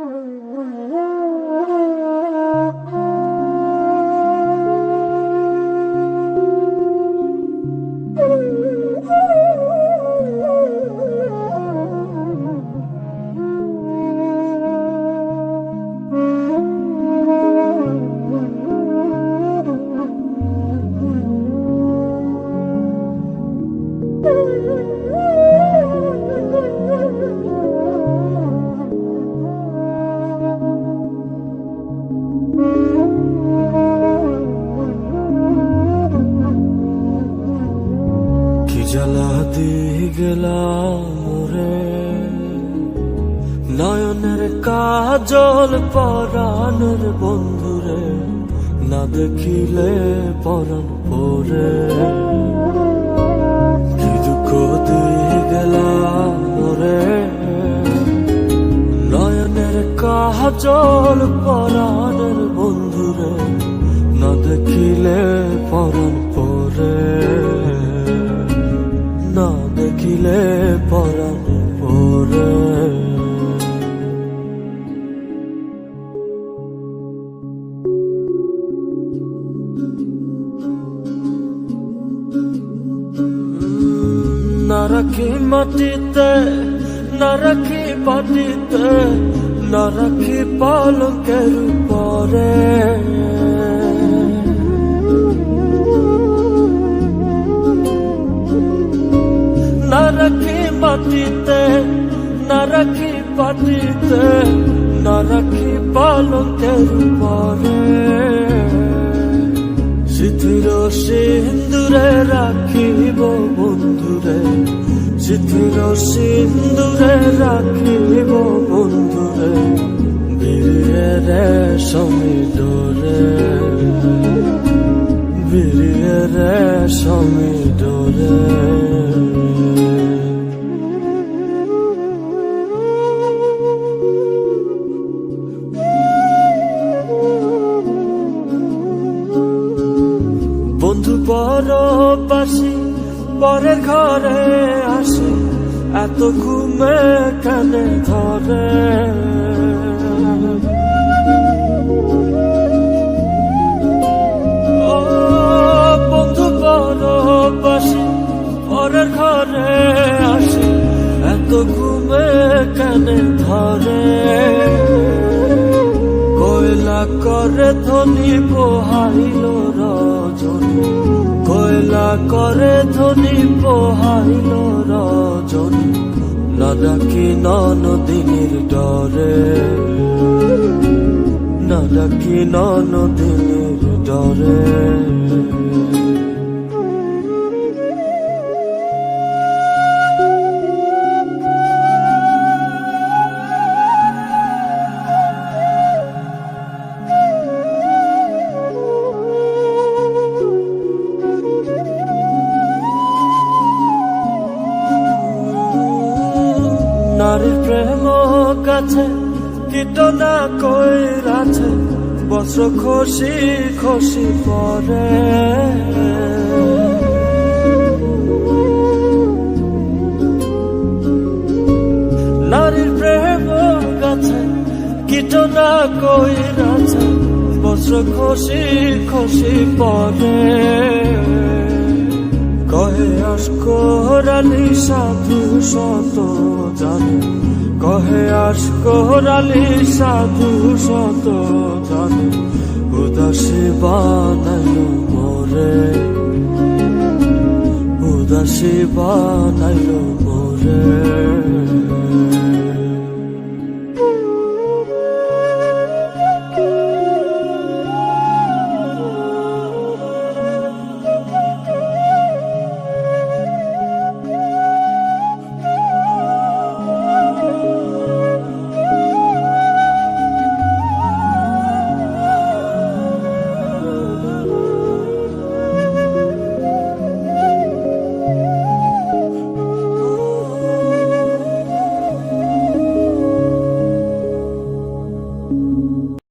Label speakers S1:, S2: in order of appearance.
S1: কি দিয়ে গেলাম রে নয়নের কাজল পরাণের বন্ধুরে, না দেখিলে পরাণ পরে। কি দুঃখ দিয়ে গেলাম রে নয়নের কাজল পরাণের বন্ধুরে, না দেখিলে পরাণ পরে না রাখি মাটিতে না রাখি পাটিতে না রাখি পালকের পরে রাখি পাটিতে, না রাখি পালকের পরে শিথির সিন্দুরে রাখিব বন্ধুরে শিথির সিন্দুরে রাখিব বন্ধুরে বীরে রে সমিডরে বীরে রে সমিডরে বন্ধু পরবাসী পরের ঘরে আসি, এত ঘুমে কানে ধরে। বন্ধু, পরবাসী, পরের ঘরে আসে, এত ঘুমে কানে ধরে। কয়লা করে ধনী পোহাইল করে ধনি পোহাইল রজনী নদকি নদিনীর ডরে। নদকি নদিনীর ডরে। নারীর প্রেম কাছে কীটনা কইরাছে বস্ত্র খসি খসি পরে। নারীর প্রেম কাছে কীটনা কইরাছে বস্ত্র খসি খসি পরে। কহে আসকরালি সাধু শত জানে। কহে আসকরালি সাধু শত জানে। উদাসী বানাইল মোরে। উদাসী বানাইল